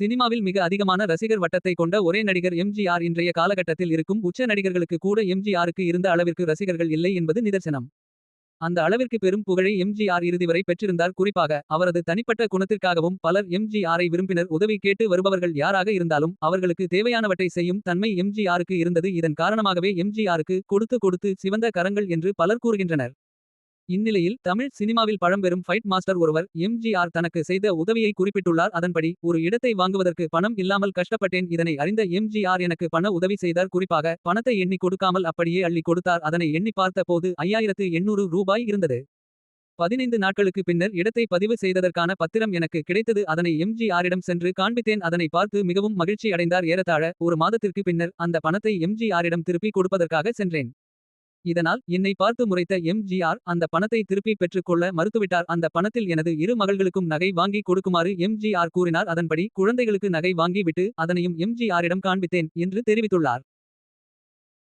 சினிமாவில் மிக அதிகமான ரசிகர் வட்டத்தை கொண்ட ஒரே நடிகர் எம்ஜிஆர் இன்றைய காலகட்டத்தில் இருக்கும் உச்ச நடிகர்களுக்கு கூட எம்ஜிஆருக்கு இருந்த அளவிற்கு ரசிகர்கள் இல்லை என்பது நிதர்சனம். அந்த அளவிற்கு பெரும் புகழை எம்ஜிஆர் இறுதிவரை பெற்றிருந்தார் குறிப்பாக அவரது தனிப்பட்ட குணத்திற்காகவும் பலர் எம்ஜிஆரை விரும்பினர் உதவி கேட்டு வருபவர்கள் யாராக இருந்தாலும் அவர்களுக்கு தேவையானவற்றை செய்யும் தன்மை எம்ஜிஆருக்கு இருந்தது இதன் காரணமாகவே எம்ஜிஆருக்கு கொடுத்து கொடுத்து சிவந்த கரங்கள் என்று பலர் கூறுகின்றனர். இந்நிலையில் தமிழ் சினிமாவில் பழம்பெரும் ஃபைட் மாஸ்டர் ஒருவர் எம்ஜிஆர் தனக்கு செய்த உதவியை குறிப்பிட்டுள்ளார். அதன்படி ஒரு இடத்தை வாங்குவதற்கு பணம் இல்லாமல் கஷ்டப்பட்டேன். இதனை அறிந்த எம்ஜிஆர் எனக்கு பண உதவி செய்தார். குறிப்பாக பணத்தை எண்ணி கொடுக்காமல் அப்படியே அள்ளி கொடுத்தார். அதனை எண்ணி பார்த்த போது ஐயாயிரத்து எண்ணூறு ரூபாய் இருந்தது. பதினைந்து நாட்களுக்கு பின்னர் இடத்தை பதிவு செய்ததற்கான பத்திரம் எனக்கு கிடைத்தது. அதனை எம்ஜிஆரிடம் சென்று காண்பித்தேன். அதனை பார்த்து மிகவும் மகிழ்ச்சி அடைந்தார். ஏறத்தாழ ஒரு மாதத்திற்கு பின்னர் அந்த பணத்தை எம்ஜிஆரிடம் திருப்பி கொடுப்பதற்காக சென்றேன். இதனால் என்னை பார்த்து முறைத்த எம்ஜிஆர் அந்த பணத்தை திருப்பி பெற்றுக்கொள்ள மறுத்துவிட்டார் அந்த பணத்தில் எனது இரு மகள்களுக்கும் நகை வாங்கி கொடுக்குமாறு எம்ஜிஆர் கூறினார் அதன்படி குழந்தைகளுக்கு நகை வாங்கி விட்டு அதனையும் எம்ஜிஆரிடம் காண்பித்தேன் என்று தெரிவித்துள்ளார்.